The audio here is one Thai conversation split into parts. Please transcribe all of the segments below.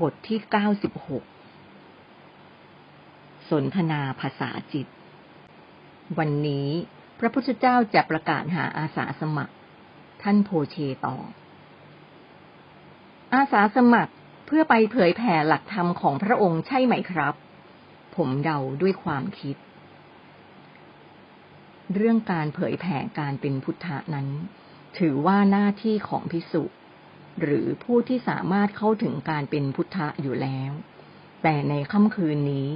บทที่เก้าสิบหก สนทนาภาษาจิต วันนี้พระพุทธเจ้าจะประกาศหาอาสาสมัคร ท่านโพเชตอบอาสาสมัครเพื่อไปเผยแผ่หลักธรรมของพระองค์ใช่ไหมครับ ผมเดาด้วยความคิด เรื่องการเผยแผ่การเป็นพุทธะนั้น ถือว่าหน้าที่ของพิสุ หรือผู้ที่สามารถเข้าถึงการเป็นพุทธะอยู่แล้ว แต่ในค่ำคืนนี้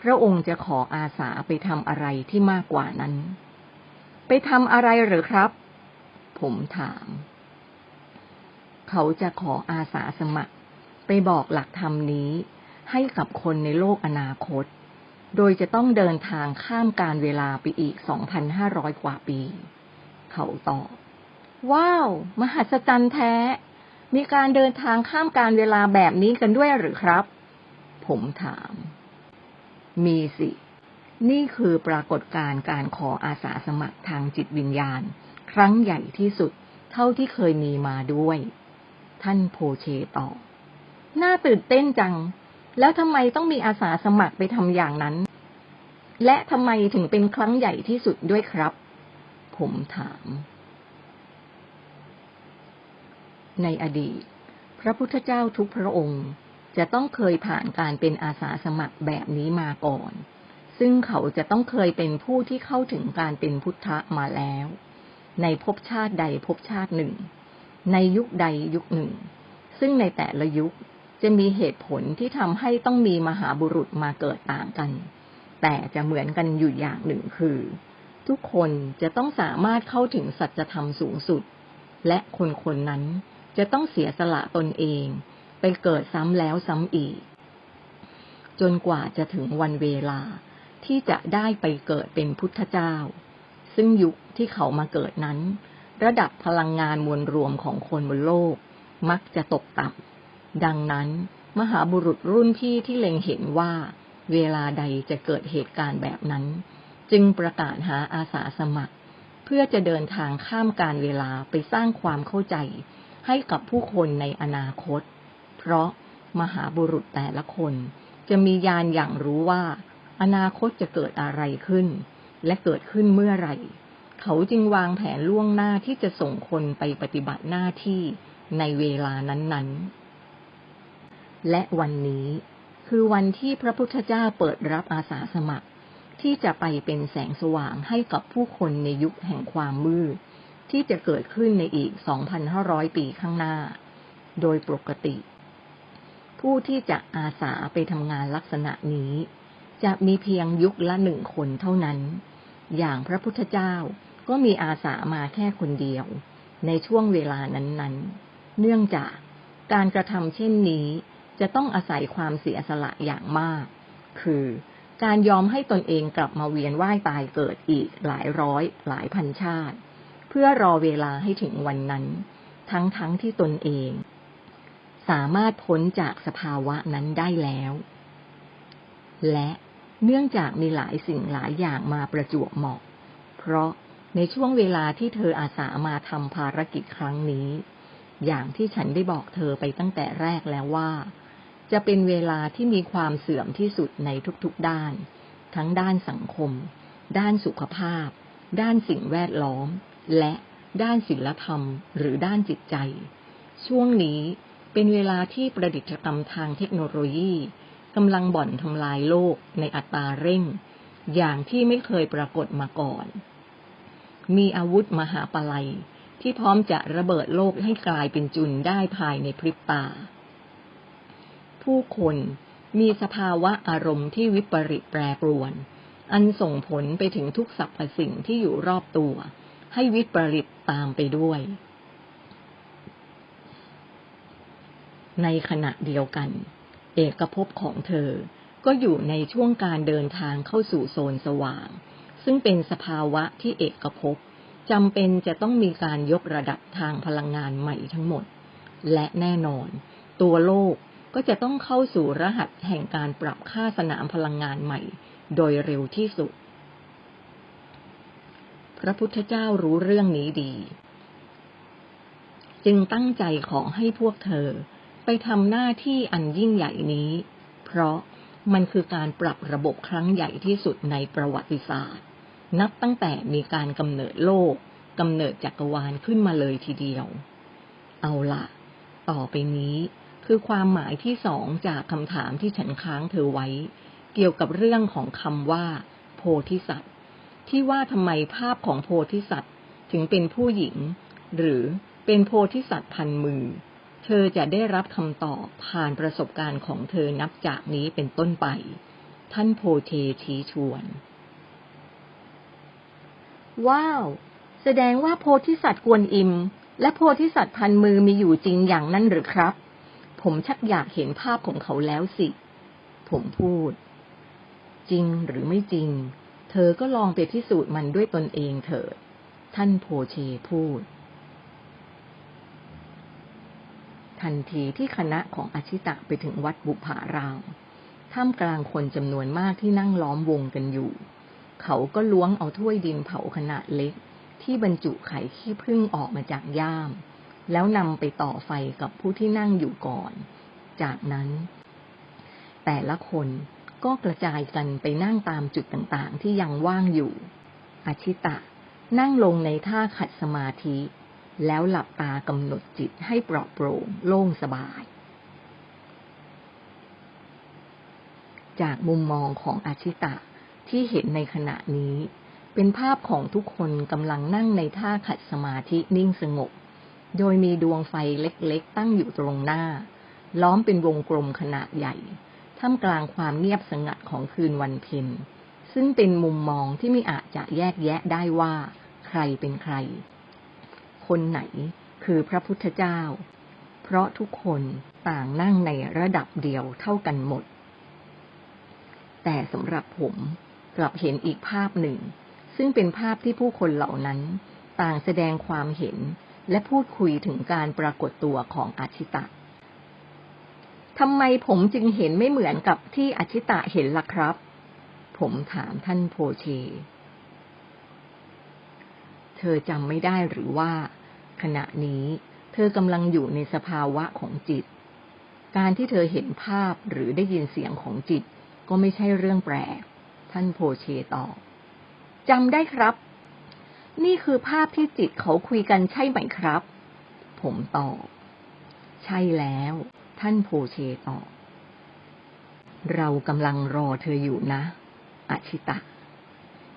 พระองค์จะขออาสาไปทำอะไรที่มากกว่านั้น ไปทำอะไรหรือครับ ผมถาม เขาจะขออาสาสมัคร ไปบอกหลักธรรมนี้ ให้กับคนในโลกอนาคต โดยจะต้องเดินทางข้ามการเวลาไปอีก 2,500 กว่าปี เขาตอบว้าว มหัศจรรย์แท้ มีการเดินทางข้ามการเวลาแบบนี้กันด้วยหรือครับ ผมถาม มีสิ นี่คือปรากฏการณ์การขออาสาสมัครทางจิตวิญญาณ ครั้งใหญ่ที่สุดเท่าที่เคยมีมาด้วย ท่านโพเชตอบน่าตื่นเต้นจัง แล้วทำไมต้องมีอาสาสมัครไปทำอย่างนั้น และทำไมถึงเป็นครั้งใหญ่ที่สุดด้วยครับ ผมถาม ในอดีต พระพุทธเจ้าทุกพระองค์ จะต้องเคยผ่านการเป็นอาสาสมัครแบบนี้มาก่อน ซึ่งเขาจะต้องเคยเป็นผู้ที่เข้าถึงการเป็นพุทธะมาแล้ว ในภพชาติใดภพชาติหนึ่ง ในยุคใดยุคหนึ่ง ซึ่งในแต่ละยุคจะมีเหตุผลที่ทำให้ต้องมีมหาบุรุษมาเกิดต่างกัน แต่จะเหมือนกันอยู่อย่างหนึ่งคือ ทุกคนจะต้องสามารถเข้าถึงสัจธรรมสูงสุด และคนคนนั้น จะต้องเสียสละตนเอง ไปเกิดซ้ำแล้วซ้ำอีก จนกว่าจะถึงวันเวลาที่จะได้ไปเกิดเป็นพุทธเจ้า ซึ่งยุคที่เขามาเกิดนั้น ระดับพลังงานมวลรวมของคนบนโลก มักจะตกต่ำดังนั้นมหาบุรุษรุ่นพี่ที่เล็งเห็นว่า เวลาใดจะเกิดเหตุการณ์แบบนั้น จึงประกาศหาอาสาสมัคร เพื่อจะเดินทางข้ามการเวลาไปสร้างความเข้าใจ ให้กับผู้คนในอนาคต เพราะมหาบุรุษแต่ละคน จะมียานอย่างรู้ว่า อนาคตจะเกิดอะไรขึ้น และเกิดขึ้นเมื่อไหร่ เขาจึงวางแผนล่วงหน้าที่จะส่งคนไปปฏิบัติหน้าที่ในเวลานั้นๆ และวันนี้คือวันที่พระพุทธเจ้าเปิดรับอาสาสมัคร ที่จะไปเป็นแสงสว่างให้กับผู้คนในยุคแห่งความมืด ที่จะเกิดขึ้นในอีก 2,500 ปีข้างหน้า โดยปกติ ผู้ที่จะอาสาไปทำงานลักษณะนี้ จะมีเพียงยุคละหนึ่งคนเท่านั้น อย่างพระพุทธเจ้าก็มีอาสามาแค่คนเดียว ในช่วงเวลานั้นๆ เนื่องจากการกระทำเช่นนี้จะต้องอาศัยความเสียสละอย่างมาก คือการยอมให้ตนเองกลับมาเวียนว่ายตายเกิดอีกหลายร้อยหลายพันชาติ เพื่อรอเวลาให้ถึงวันนั้น ทั้งๆทที่ตนเอง สามารถพ้นจากสภาวะนั้นได้แล้ว และเนื่องจากมีหลายสิ่งหลายอย่างมาประจวบเหมาะ เพราะในช่วงเวลาที่เธออาสามาทำภารกิจครั้งนี้ อย่างที่ฉันได้บอกเธอไปตั้งแต่แรกแล้วว่า จะเป็นเวลาที่มีความเสื่อมที่สุดในทุกๆด้าน ทั้งด้านสังคม ด้านสุขภาพ ด้านสิ่งแวดล้อม และด้านศิลธรรมหรือด้านจิตใจ ช่วงนี้เป็นเวลาที่ประดิษฐกรรมทางเทคโนโลยีกำลังบ่อนทำลายโลกในอัตราเร่ง อย่างที่ไม่เคยปรากฏมาก่อน มีอาวุธมหาปลัยที่พร้อมจะระเบิดโลกให้กลายเป็นจุนได้ภายในพริบตา ผู้คนมีสภาวะอารมณ์ที่วิปริตแปรปรวน อันส่งผลไปถึงทุกสรรพสิ่งที่อยู่รอบตัว ให้วิปริตตามไปด้วย ในขณะเดียวกัน เอกภพของเธอ ก็อยู่ในช่วงการเดินทางเข้าสู่โซนสว่าง ซึ่งเป็นสภาวะที่เอกภพจำเป็นจะต้องมีการยกระดับทางพลังงานใหม่ทั้งหมด และแน่นอน ตัวโลกก็จะต้องเข้าสู่รหัสแห่งการปรับค่าสนามพลังงานใหม่ โดยเร็วที่สุด พระพุทธเจ้ารู้เรื่องนี้ดี จึงตั้งใจขอให้พวกเธอไปทำหน้าที่อันยิ่งใหญ่นี้ เพราะมันคือการปรับระบบครั้งใหญ่ที่สุดในประวัติศาสตร์ นับตั้งแต่มีการกำเนิดโลกกำเนิดจักรวาลขึ้นมาเลยทีเดียว เอาละต่อไปนี้คือความหมายที่สองจากคำถามที่ฉันค้างเธอไว้ เกี่ยวกับเรื่องของคำว่า โพธิสัตว์ ที่ว่าทำไมภาพของโพธิสัตว์ถึงเป็นผู้หญิง หรือเป็นโพธิสัตว์พันมือ เธอจะได้รับคำตอบผ่านประสบการณ์ของเธอนับจากนี้เป็นต้นไป ท่านโพเทชี้ชวน ว้าว แสดงว่าโพธิสัตว์กวนอิม และโพธิสัตว์พันมือมีอยู่จริงอย่างนั้นหรือครับ ผมชักอยากเห็นภาพของเขาแล้วสิ ผมพูด จริงหรือไม่จริง อก็ลองไปพิสูจน์มันด้วยตนเองเถิด ท่านโพเชพูด ทันทีที่คณะของอาชิตะไปถึงวัดบุพารามท่ามกลางคนจำนวนมากที่นั่งล้อมวงกันอยู่ เขาก็ล้วงเอาถ้วยดินเผาขนาดเล็ก ที่บรรจุไข่ขี้ผึ้งออกมาจากย่าม แล้วนำไปต่อไฟกับผู้ที่นั่งอยู่ก่อน จากนั้น แต่ละคน ก็กระจายกันไปนั่งตามจุดต่างๆ ที่ยังว่างอยู่ อาชิตะ นั่งลงในท่าขัดสมาธิ แล้วหลับตากำหนดจิตให้ปลอดโปร่งโล่งสบาย จากมุมมองของอาชิตะที่เห็นในขณะนี้ เป็นภาพของทุกคนกำลังนั่งในท่าขัดสมาธินิ่งสงบ โดยมีดวงไฟเล็กๆ ตั้งอยู่ตรงหน้า ล้อมเป็นวงกลมขนาดใหญ่ ท่ามกลางความเงียบสงัดของคืนวันเพ็ญซึ่งเป็นมุมมองที่ไม่อาจจะแยกแยะได้ว่า ใครเป็นใคร คนไหนคือพระพุทธเจ้า เพราะทุกคนต่างนั่งในระดับเดียวเท่ากันหมด แต่สำหรับผมกลับเห็นอีกภาพหนึ่ง ซึ่งเป็นภาพที่ผู้คนเหล่านั้น ต่างแสดงความเห็นและพูดคุยถึงการปรากฏตัวของอาชิตะ ทำไมผมจึงเห็นไม่เหมือนกับที่อชิตะเห็นล่ะครับ ผมถามท่านโพเช เธอจำไม่ได้หรือว่า ขณะนี้เธอกำลังอยู่ในสภาวะของจิต การที่เธอเห็นภาพหรือได้ยินเสียงของจิต ก็ไม่ใช่เรื่องแปลก ท่านโพเชตอบจำได้ครับ นี่คือภาพที่จิตเขาคุยกันใช่ไหมครับ ผมตอบ ใช่แล้ว ท่านโพเชตอเรากำลังรอเธออยู่นะอาชิตะ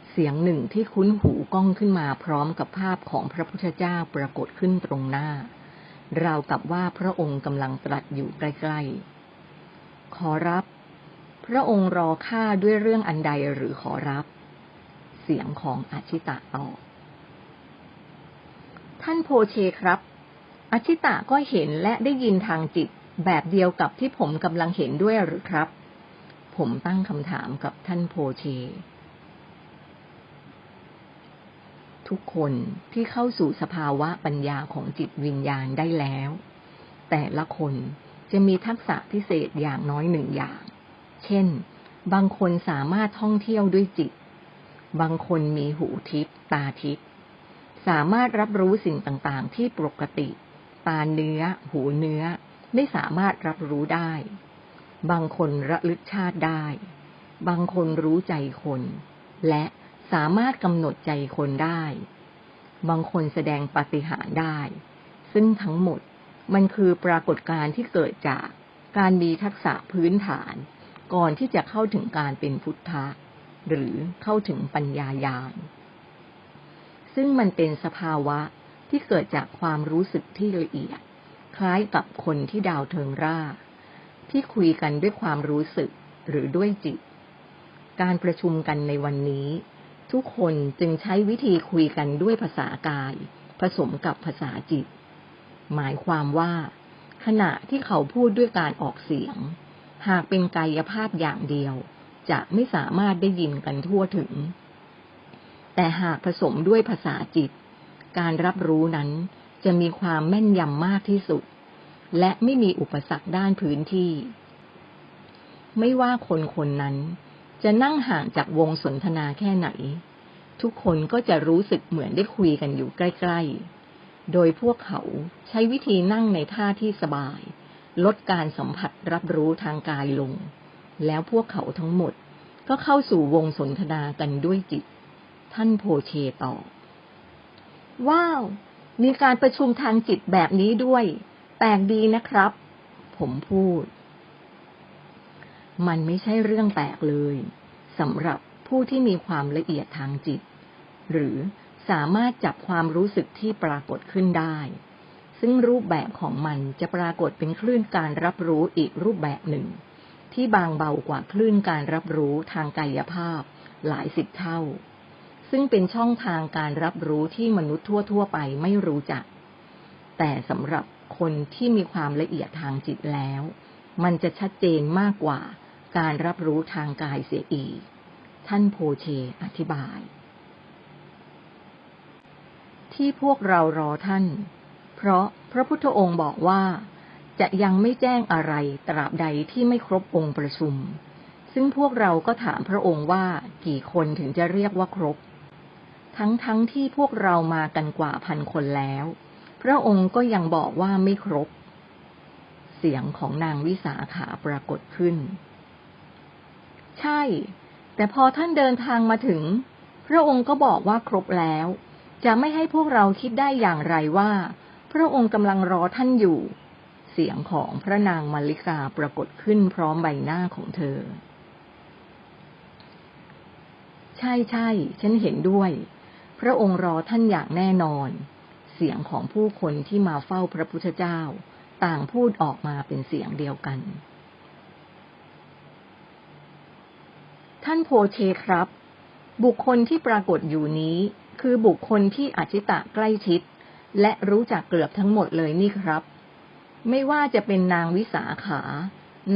เสียงหนึ่งที่คุ้นหูก้องขึ้นมาพร้อมกับภาพของพระพุทธเจ้าปรากฏขึ้นตรงหน้า ราวกับว่าพระองค์กำลังตรัสอยู่ใกล้ๆ ขอรับ พระองค์รอข้าด้วยเรื่องอันใดหรือขอรับ เสียงของอาชิตะตอบท่านโพเชครับอาชิตะก็เห็นและได้ยินทางจิต แบบเดียวกับที่ผมกำลังเห็นด้วยหรือครับ ผมตั้งคำถามกับท่านโพเช ทุกคนที่เข้าสู่สภาวะปัญญาของจิตวิญญาณได้แล้ว แต่ละคนจะมีทักษะพิเศษอย่างน้อยหนึ่งอย่าง เช่น บางคนสามารถท่องเที่ยวด้วยจิต บางคนมีหูทิพตาทิพสามารถรับรู้สิ่งต่างๆ ที่ปกติ ตาเนื้อ หูเนื้อ ไม่สามารถรับรู้ได้ บางคนระลึกชาติได้ บางคนรู้ใจคน และสามารถกำหนดใจคนได้ บางคนแสดงปาฏิหาริย์ได้ ซึ่งทั้งหมดมันคือปรากฏการณ์ที่เกิดจากการมีทักษะพื้นฐาน ก่อนที่จะเข้าถึงการเป็นพุทธะ หรือเข้าถึงปัญญายาณ ซึ่งมันเป็นสภาวะที่เกิดจากความรู้สึกที่ละเอียด คล้ายกับคนที่ดาวเทิงร่า ที่คุยกันด้วยความรู้สึกหรือด้วยจิต การประชุมกันในวันนี้ ทุกคนจึงใช้วิธีคุยกันด้วยภาษากาย ผสมกับภาษาจิต หมายความว่า ขณะที่เขาพูดด้วยการออกเสียง หากเป็นกายภาพอย่างเดียว จะไม่สามารถได้ยินกันทั่วถึง แต่หากผสมด้วยภาษาจิต การรับรู้นั้น จะมีความแม่นยำมากที่สุด และไม่มีอุปสรรคด้านพื้นที่ ไม่ว่าคนคนนั้น จะนั่งห่างจากวงสนทนาแค่ไหน ทุกคนก็จะรู้สึกเหมือนได้คุยกันอยู่ใกล้ ๆ โดยพวกเขาใช้วิธีนั่งในท่าที่สบาย ลดการสัมผัสรับรู้ทางกายลง แล้วพวกเขาทั้งหมดก็เข้าสู่วงสนทนากันด้วยจิต ท่านโพเชตอบว้าว มีการประชุมทางจิตแบบนี้ด้วย แปลกดีนะครับ ผมพูด มันไม่ใช่เรื่องแปลกเลยสำหรับผู้ที่มีความละเอียดทางจิต หรือสามารถจับความรู้สึกที่ปรากฏขึ้นได้ ซึ่งรูปแบบของมันจะปรากฏเป็นคลื่นการรับรู้อีกรูปแบบหนึ่ง ที่บางเบากว่าคลื่นการรับรู้ทางกายภาพหลายสิบเท่า ซึ่งเป็นช่องทางการรับรู้ที่มนุษย์ทั่ว ๆ ไปไม่รู้จัก แต่สำหรับคนที่มีความละเอียดทางจิตแล้ว มันจะชัดเจนมากกว่าการรับรู้ทางกายเสียอีก ท่านโพเชอธิบาย ที่พวกเรารอท่าน เพราะพระพุทธองค์บอกว่าจะยังไม่แจ้งอะไรตราบใดที่ไม่ครบองค์ประชุม ซึ่งพวกเราก็ถามพระองค์ว่ากี่คนถึงจะเรียกว่าครบ ทั้งๆทที่พวกเรามากันกว่าพันคนแล้ว พระองค์ก็ยังบอกว่าไม่ครบ เสียงของนางวิสาขาปรากฏขึ้น ใช่ แต่พอท่านเดินทางมาถึง พระองค์ก็บอกว่าครบแล้ว จะไม่ให้พวกเราคิดได้อย่างไรว่า พระองค์กำลังรอท่านอยู่ เสียงของพระนางมาริกาปรากฏขึ้นพร้อมใบหน้าของเธอ ใช่ใช่ ฉันเห็นด้วย พระองค์รอท่านอย่างแน่นอน เสียงของผู้คนที่มาเฝ้าพระพุทธเจ้า ต่างพูดออกมาเป็นเสียงเดียวกัน ท่านโพเชครับ บุคคลที่ปรากฏอยู่นี้ คือบุคคลที่อจิตะใกล้ชิด และรู้จักเกือบทั้งหมดเลยนี่ครับ ไม่ว่าจะเป็นนางวิสาขา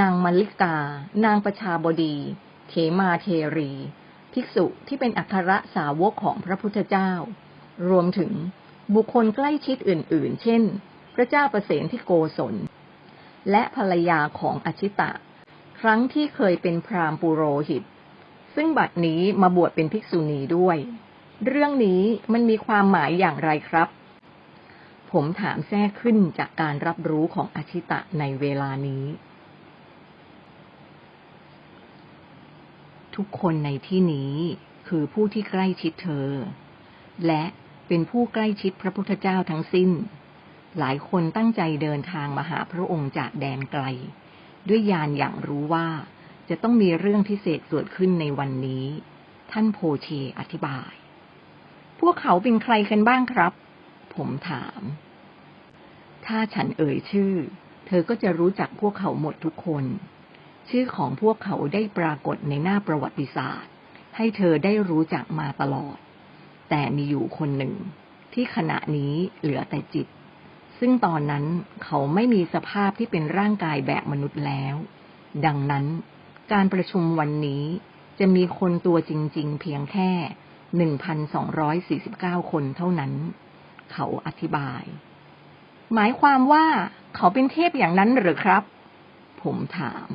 นางมลิกา นางประชาบดี เขมาเทรี ภิกษุที่เป็นอัครสาวกของพระพุทธเจ้า รวมถึงบุคคลใกล้ชิดอื่น ๆ เช่น พระเจ้าประเสนที่โกศล และภรรยาของอชิตะ ครั้งที่เคยเป็นพราหมณ์ปุโรหิต ซึ่งบัดนี้มาบวชเป็นภิกษุณีด้วย เรื่องนี้มันมีความหมายอย่างไรครับ ผมถามแทรกขึ้นจากการรับรู้ของอชิตะในเวลานี้ ทุกคนในที่นี้คือผู้ที่ใกล้ชิดเธอ และเป็นผู้ใกล้ชิดพระพุทธเจ้าทั้งสิ้น หลายคนตั้งใจเดินทางมาหาพระองค์จากแดนไกล ด้วยยานอย่างรู้ว่าจะต้องมีเรื่องพิเศษเกิดขึ้นในวันนี้ ท่านโพเชอธิบาย พวกเขาเป็นใครกันบ้างครับ ผมถาม ถ้าฉันเอ่ยชื่อ เธอก็จะรู้จักพวกเขาหมดทุกคน ชื่อของพวกเขาได้ปรากฏในหน้าประวัติศาสตร์ ให้เธอได้รู้จักมาตลอด แต่มีอยู่คนหนึ่ง ที่ขณะนี้เหลือแต่จิต ซึ่งตอนนั้นเขาไม่มีสภาพที่เป็นร่างกายแบบมนุษย์แล้ว ดังนั้นการประชุมวันนี้จะมีคนตัวจริง ๆ เพียงแค่ 1,249 คนเท่านั้น เขาอธิบาย หมายความว่าเขาเป็นเทพอย่างนั้นหรือครับ ผมถาม